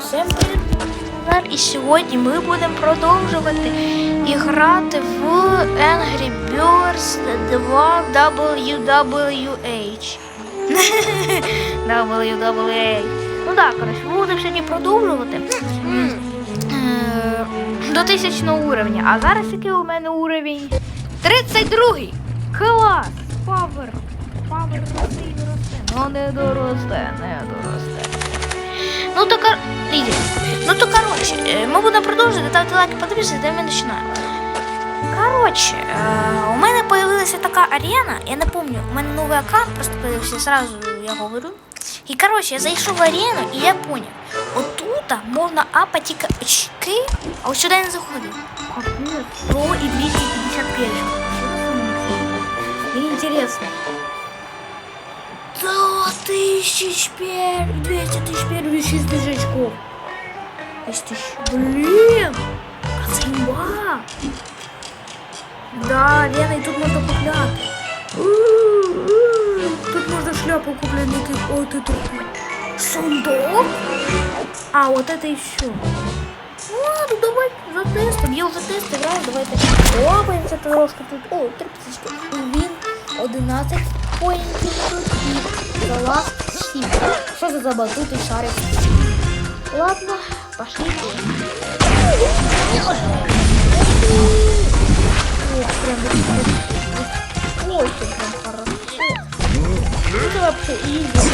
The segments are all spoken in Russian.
Всем привіт! І сьогодні ми будемо продовжувати і грати в Angry Birds 2 WWH. WWH. Ну так, коротше, будемо сьогодні продовжувати. Е, До тисячного уровня. А зараз який у мене уровень? 32-й! Клас! Павер! Павер росте і росте. Ну не доросте, не доросте. Ну то кор... Іди. Ну то короче, е, ми будемо продовжувати, ставте лайки, подивіться, де ми починаємо. Короче, е, у мене появилася така арена, я не помню, у мене новий аккаунт просто появився, сразу я говорю. І короче, я зайшов в арену і я понял, отут можна апати тільки очки, а ось сюди я не заходив. Про і 251. Мне интересно. Да, тысяч пер... 200 тысяч первых 6 тысяч очков. 10 тысяч. Блин! А це имба! Да, Лена, і тут можна купляти. У-у-у. Тут можна шляпу купляти. який- Ой, ти такой. Сундук? А, вот это еще. Ну ладно, давай затестим. Я вже тестив раз, давайте лапаємося трошки тут. О, три птички. Він 11 поінтів тут і залаз 7. Що за забатутий шарик? Ладно, пошли. Ох, прям вот- Ой, как прям хорошо. Это вообще изи.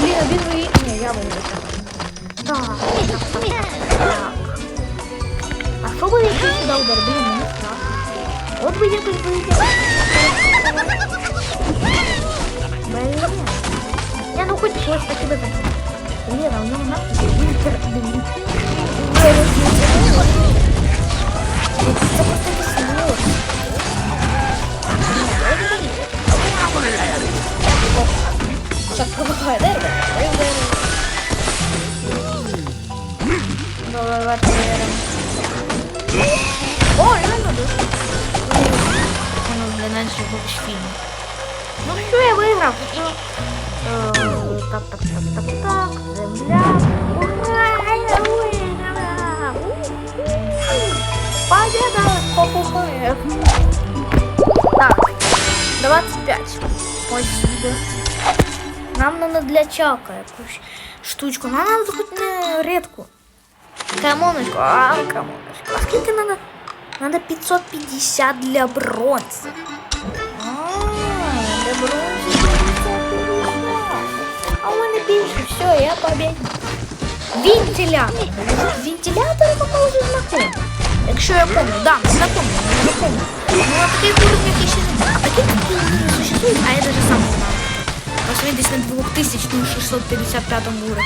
Блин, а він ви... Ні, я виграю. А що буде, якщо сюди удар? Блін, мені страшно. От би якось вийти. Блін. Я ну хоч щось таке би так. Блін, а у нього нахуй вітер. Блін. Це просто якийсь лід. Сейчас пробухає дерево. Давай, Проверим. О, реально, да? Ну, для нас же був фільм. Ну що, я. Ну, е, Так, так, так, так, так. Земля. Ура, я виграв. Победа, попугая. Так, 25. Спасибо. Нам надо для чака штучку. Нам надо хоть не редку. Камоночку. А, камоночку. А скільки надо? Надо 550 для бронзи. А, для бронзи 550. А у мене більше. Все, я победил. Вентилятор. Вентилятор пока уже знакомый. Якщо я помню, да, знакомый, не запомню. Ну, а таких уровнях я ще не А таких уровней существует, а я даже сам не знаю. Просто він десь на 2655 уровні.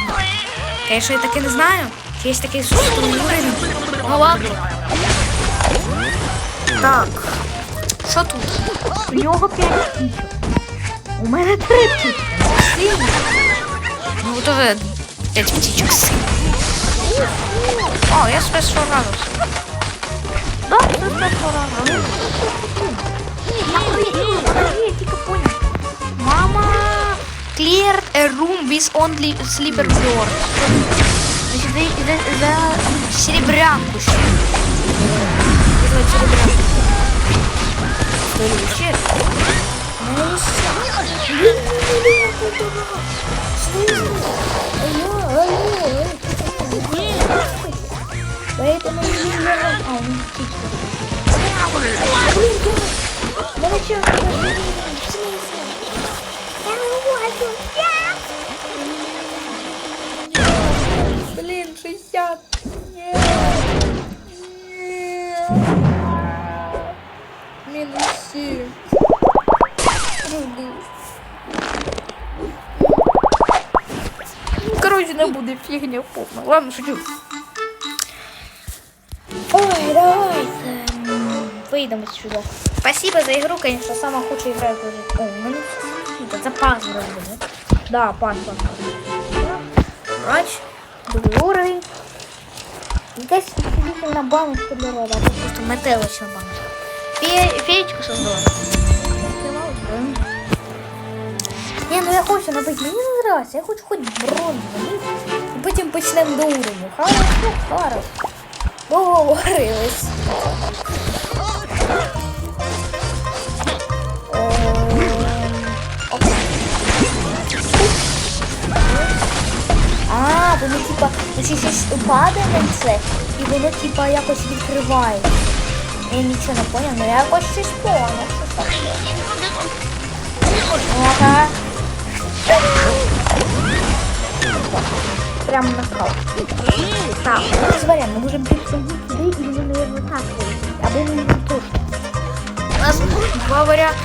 Конечно, я таки не знаю. Чи є такий существує уровень. Ну ладно. Так. Що тут? У нього 5 птичок. У мене 3 птички. Сині. Ну вот уже 5 птичок сині. О, я спешу радус. Да, це спешу радус. Я тільки понял. Мама, clear a room with only sleeper bird. За, за, за серебрянку ще. Вызывать серебрянку. Следующее. Ну и всё. Блин, блин, блин, вот это да. Слышно? Алло, алло, эй, где? Поэтому не видно. А, он птичка. Блин, я... Давай чё, не буде фігня повна. Ладно, шучу. Ой, давайте. м, Вийдемо сюди. Спасибо за игру, конечно, самая худшая игра в жизни. О, у мене це пас зробили. Да, пас, пас. Врач, другий уровень. Якась удивительна баночка для рода, а це просто метелична баночка. Фе... Феечку создала. Ні, ну я хочу набити, мені не нравится, я хочу хоч бронзу набити. І Потім почнемо до уровня. Хорошо, хорошо. Договорились. Ем. А, воно типа, значить щось падає на це, і воно типа якось відкривається. Я нічого не поняв, ну я якось щось поняв. Ага. Прямо на кал. Так, ну з варіант, ми можемо підсадити туди і воно, наверное, так вийде. Або ми можемо тушку. У нас два варіанти.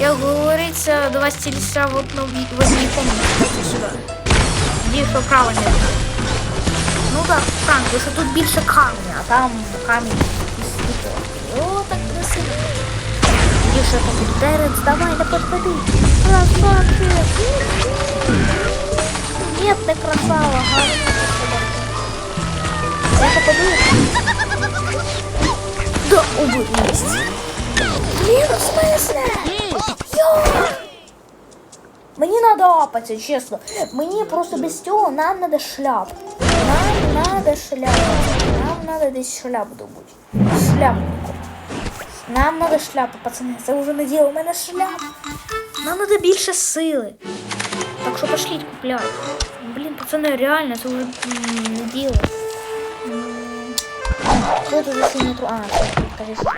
Як говориться, до вас тіліса в одній в одній комнаті сюди. Більше права не буде. Ну так, так, тому що тут більше камня, а там камінь із стекло. О, так красиво. Більше так дерець, давай, да подходи. Красавчик. Да, убит есть. Блин, в смысле? Йо! Мені надо апатися, чесно. Мені просто без цього нам надо шляп. Нам надо шляп. Нам надо десь шляп добути. Шляпнику. Нам надо шляпу, пацани. Це вже не діло. У мене шляп. Нам надо більше сили. Так що пошліть купляти. Блін, пацани, реально, це вже м, не діло. Що це за синій тру... А, кажется.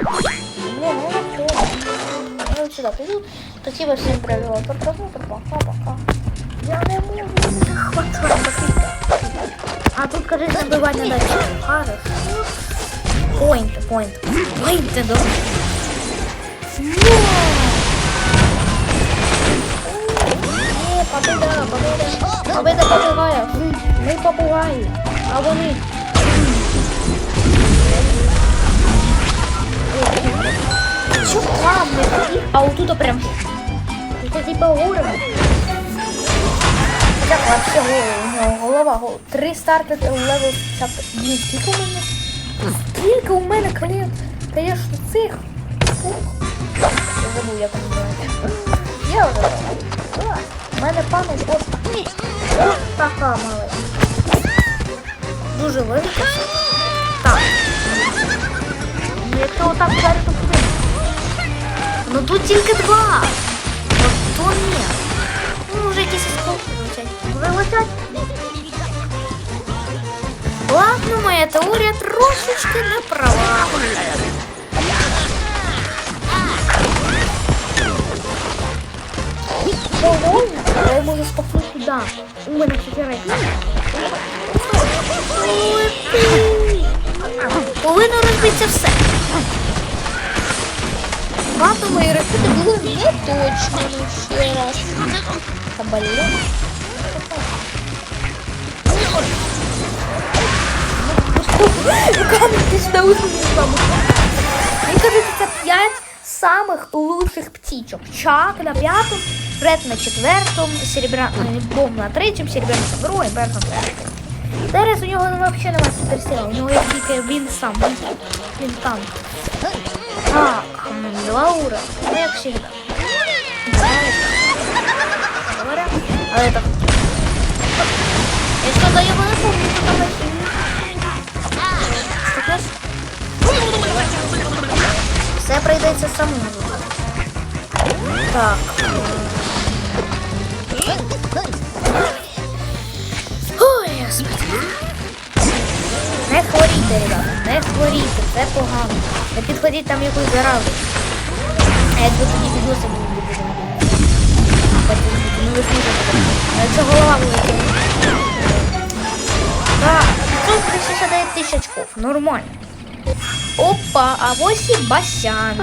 Блин, ну ничего. Я вот сюда приду. Спасибо всем провела. Просмотр, пока-пока. Я не могу не. А тут, кажется, бывать надо. Хорошо. Point, point. Point, да. Не, победа, победа. Победа попугая. Мы попугаи. А вони Чё камни? А вот тут прям... Это типа уровень. Как вообще голова? Голова голова. Три старти левел 50. Блин, скільки у мене? Скільки у мене, блін? Конечно, цих. Я забув, як вони. Я вже. У мене пам'ять от така маленька. Дуже велика. Так. Ну, якщо отак далі, то куди? Ну тут тільки два. От то ні. Ну, вже якісь осколки летять. Вже летять. Ладно, моя теорія трошечки не права. Довольно, я можу спахнути туди. У мене чотири. Повинно розбитися все. Багато мої ракети були не точними ще раз. Кабале. Камінь ти. Мені кажеться, це п'ять самих лучших птичок. Чак на п'ятому, Ред на четвертому, серебряний бом на третьому, серебряний на другому, Берт на третьому. Зараз у нього взагалі немає суперсила, у нього є тільки він сам, він, він танк. Так, м, два ура. Ну, як всегда. А это... Я что-то его не помню, что там. Стукнешь? Все прийдеться самому. Так. Ой, господи. Не хворійте, ребята, не хворійте, це погано. Не підходіть там якусь заразу. А якби тоді відносин не буде. Ну ви ж можете. А якщо голова буде. Так, 569 тисяч очков. Нормально. Опа, а ось і Басян.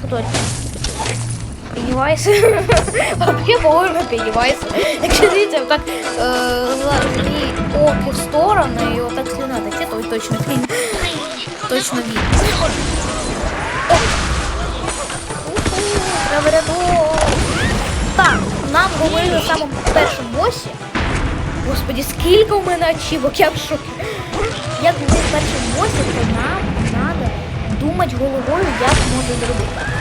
Сюди. Пеннивайз. Вообще, по-моему, Пеннивайз. Якщо дивіться, так завжди оки в сторону і отак слюна таке, то точно він точно він. Так, нам говорили в самому першому босі. Господи, скільки у мене ачівок, я в шокі. Як ми в першому босі, то нам треба думати головою, як можу зробити.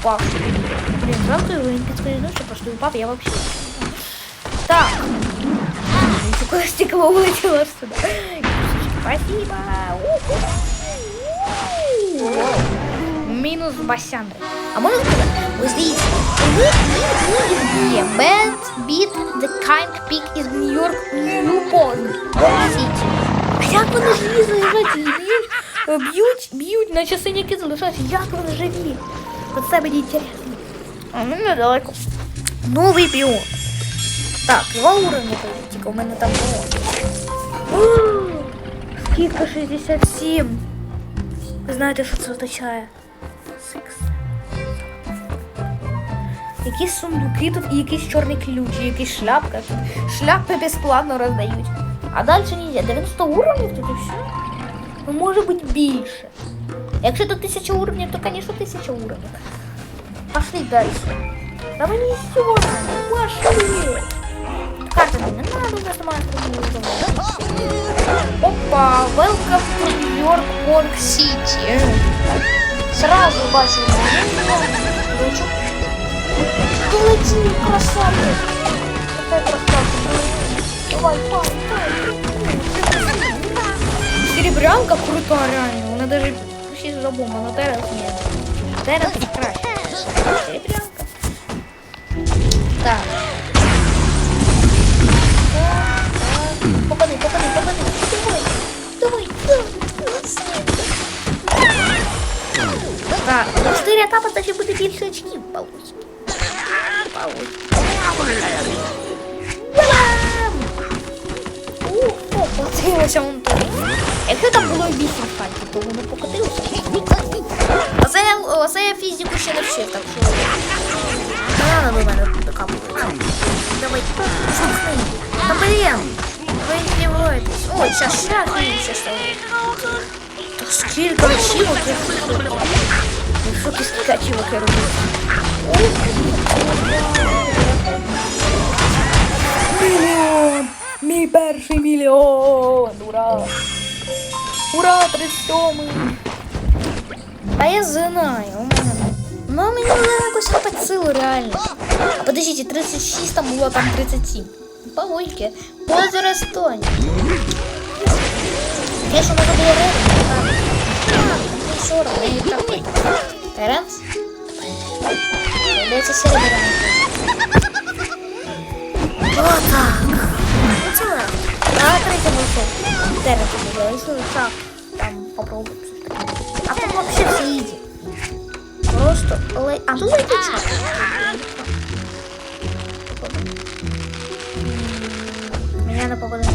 Упав. Блин, жалко его не подскользнуться, потому что упав я вообще. Так. Такое стекло вылетело сюда. Спасибо. Минус Басяндра. А можно сказать? Ось дивіться. Є Bad Beat The Kind Peak is New York New Porn City. А як вони живі залишаються? Б'ють, е, б'ють, б'ють на часи, які залишаються. Як вони живі? Оце мені інтересно. А ну недалеко. Новий біом. Так, два уровня тоді, тільки у мене там було. О, Скидка 67. Ви знаєте, що це означає? Секс. Якісь сундуки тут і якийсь чорний ключ, і якісь шляпка. Тут шляпи безплатно роздають. А далі ні, 90 уровнів тут і все. Ну, може бути більше. Якщо тут 1000 уровнів, то, звісно, 1000 уровнів. Пошли дальше. Да вы не сюда, пошли. Карта нам не надо, у нас дома Опа, welcome to New York Park City. Сразу бачу. Дочу. Полети, красавчик. Какая красавчик. Давай, пай, пай. Серебрянка крутая, реально. Она даже X zobu, mano, teraz nie. Teraz crash. Tá. Popany, popany, popany. Dawaj, dawaj, dawaj. Tá, cztery etapy to się będzie pierwszy odcinek, Paulus. Paulus. Uuu, popatrzyło się on to. вон туди. Якщо там було 8 фальтів, то воно покотилося. Оце, я- оце я фізику ще не вчив, так що... Не надо до мене докапувати. Давай, штовхни. Та блін, ви здіваєтесь. Ой, щас, щас, ні, щас. Та скільки ачівок я зробив. Ну що ти скільки ачівок я робив? Мільйон! Мій перший мільйон! Ура! Ура, 37! А я знаю, у мене. Ну, мені треба якось хапати сили реально. А подождите, 36 там було, там 37. По логіки. Возрастонь. Конечно, надо було ровно. Ну, все равно, я і так. Теренс? Придеться серебрянку. Отак. Ну, це легко. На Теренс буде, так, там попробуй. А там вообще все изи. Просто лей... А тут лейки чат. Меня на попадание.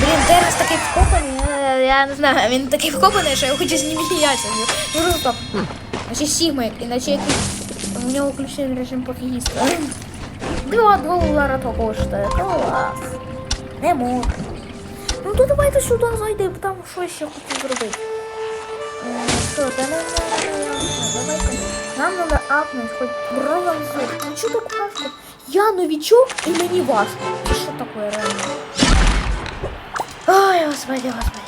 Блін, Терес такий вкопаний, я, я не знаю, він такий вкопаний, що я хочу з ним сміятися. Ну так. Наче Сігма, іначе якийсь у нього включений режим пофігіста. Два, два удара то коштує. Клас. Не можу. Ну то давайте сюди зайдемо, там щось ще хочу зробити. Е, Що, та не знаю. Давайте. Нам треба апнути хоч бронзу. Ну що так важко? Я новичок і мені важко. Це що таке реально? Ой, господи, господи.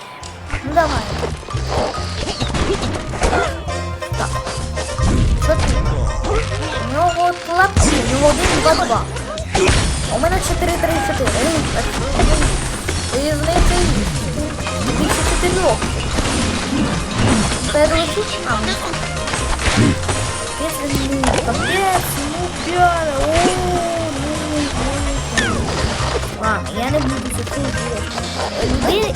Ну давай. от лапці, у нього один, два, два. У мене 4, 3, 4. Різниця більше чотирьох. Це долечу? А, ну. Капець, ну, капець, ну, п'яна, о, ну, ну. Ладно, я не буду за це робити.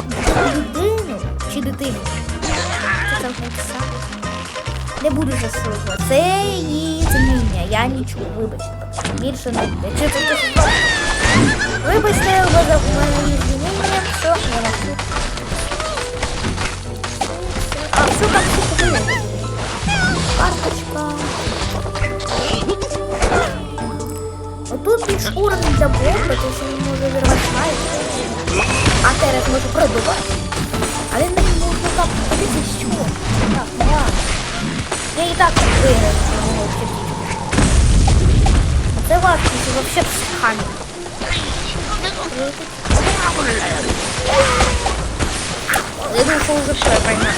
Людину чи дитину? Це там написати. Не буду засилувати. Це я нічого чую, вибачте. Більше не буде. Вибачте, за моїм зміненням, все, я можу. А, все так, все подивимо. Карточка. Отут більш уровень для бомби, тому що він може вирвати навіть. А зараз можу пробивати. Але не можна так, подивіться, що? Так, я. Я і так виграю. Це це взагалі психами. Я думаю, что уже все, поймаю.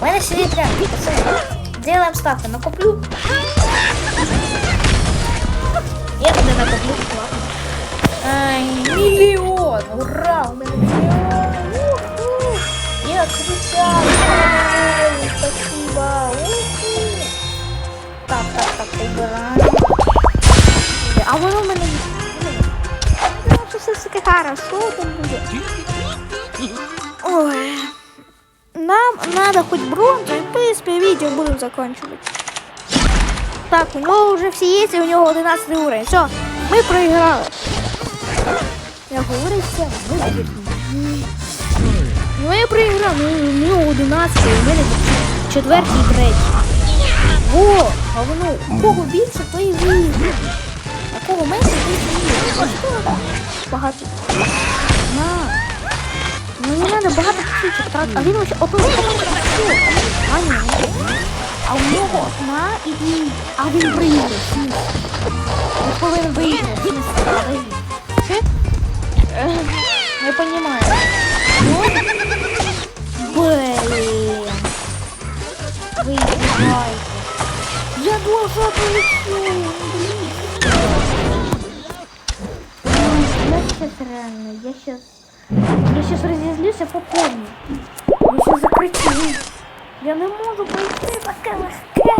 У мене сидить рядом, пацаны. Делаем ставку, накоплю. Я тебе накоплю, ладно. Ай, миллион, ура, у меня миллион. Я кричал, спасибо. Уху. Так, так, так. А воно в мене... Ну, все таке хорошо там буде. Ой. Нам надо хоть бронзу, и в принципе видео будем заканчивать. Так, у него уже все есть, и у него 11 уровень. Все, мы проиграли. Я говорю все, мы Ну я проиграв, ну у нього 11, у мене четвертий і третій. Во, а воно, у кого більше, то і виграє. А кого менше, то і виграє. А що багато? На. Ну не надо багато птичок тратити. А він ось ото все. А ні. А у нього одна і дві. А він виграє. Він повинен виграти. Чи? Е, Не понимаю. Ну, блин. Выиграй. Я глаза полечу. Я сейчас реально, я сейчас... Я сейчас разозлюсь, а попомню. Я сейчас закричу. Я не можу пройти таке легке.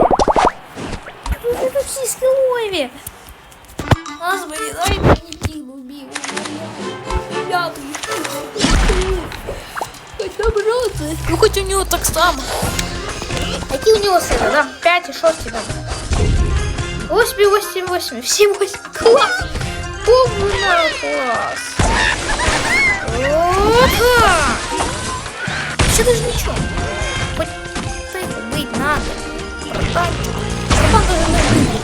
Ви тут всі скілові. Нас мені, дай мені тіло бігу. Я тут. Доброти. Ну хоч у нього так само. Які у нього сили, да? 5 і 6 там. 8, 8, 8, всі 8. Клас! Повна клас! Опа! Ще даже нічого. Хоть тихо бить надо. Братан. Братан даже не бить.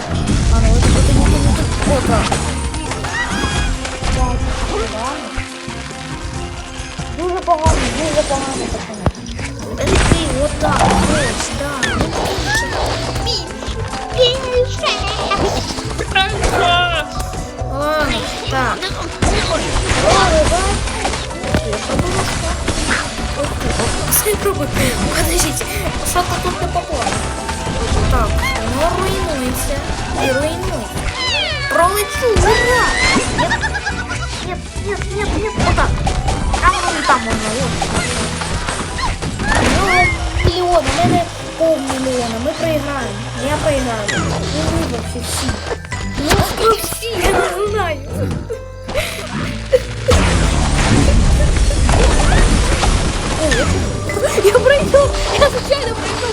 А ну это это не не тут. Опа. Дуже погано, дуже погано, пацани. Вот так, ось, да. Ладно, так. Попробуй. Подождите, что-то тут не попало. Так, ну руйнуется. И руйнует. Пролечу, ура! Нет, нет, нет, нет, вот так. Полмиллиона, мы проиграем. Я проиграю. Мы выборки все. Ну, кто все, я не знаю. Я пройду! Я случайно пройду!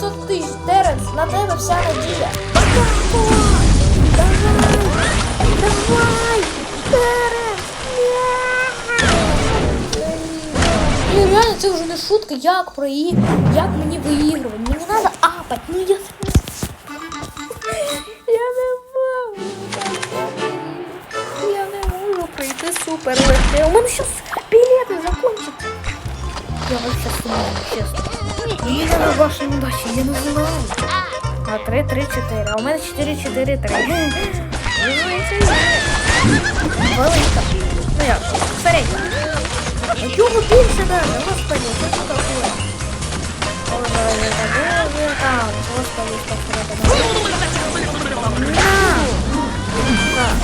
500 тисяч, Теренс, на тебе вся надія. Давай! Давай! Теренс! Це вже не шутка, як прої... як мені виігрувати. Мені треба апать, ну я... Я не можу. Я не можу пройти супер легке. У мене сейчас билеты закончатся. Я вообще сумею, честно. Мені треба ваша удачі, я не знаю. А 3, 3, 4. А у мене 4, 4, 3. Велика. Ну як, середня. Його більше даже, господи, що це таке? Ой, это там, господи, что это На! Так,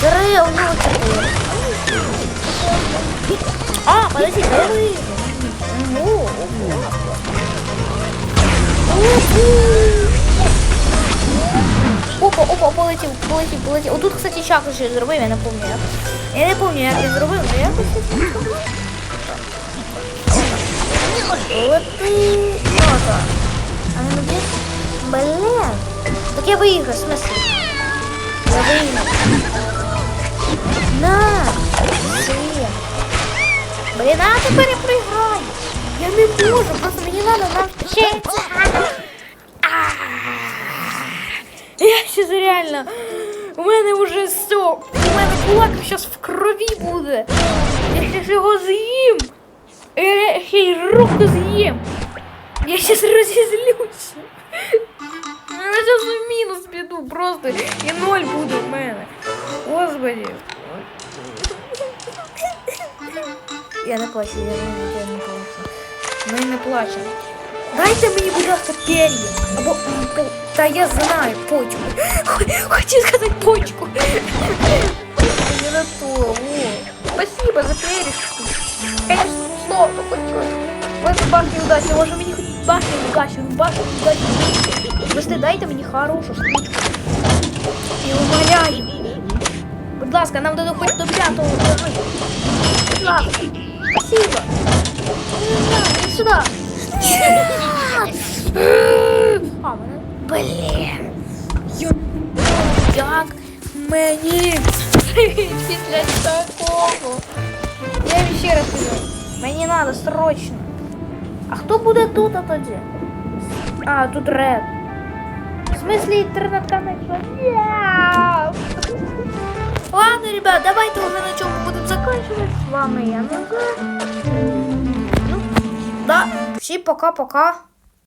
Три, у него четыре. А, подожди, дай вы. Опа, опа, полетів, полетів, полетів. Отут, кстати, чак ще зробив, я не пам'ятаю. Я не пам'ятаю, як він зробив, але я щось зробив. От ти. Нота. А ну де? Блін. Так я выиграю, в смысле? Я выиграю. На! Всем. Блин, а тепер я проиграю. Я не можу, просто мені надо нам вчитися. Я сейчас реально. У мене вже все. У мене кулак зараз в крові буде. Я зараз його з'їм. Я ще й руку з'їм. Я зараз розізлюся. Я зараз в мінус піду просто. І ноль буде в мене. Господи. Я не плачу, я не, я не плачу. Ми не плачемо. Дайте мені, будь ласка, пер'я. Або м, по- та я знаю, почку. Х- Хочу сказати почку. Не на то. О. Спасибо за перечку. Конечно, слово хочу. В этой башне удачи. Може мені хоч башню удачі, ну башню удачі. Просто дайте мені хорошу штучку. І умоляю. Будь ласка, нам дадуть хоч до п'ятого. уровня. Будь ласка. Спасибо. Иди сюда. А, мене- Блін. Я- Як мені після такого? Я вам ще раз кажу. Мені треба срочно. А хто буде тут а тоді? А, тут Ред. В смысле интернет-канал? Нет! Ладно, ребят, давайте уже на чем будем заканчивать. С вами я Назар. Ну, да, всем пока-пока.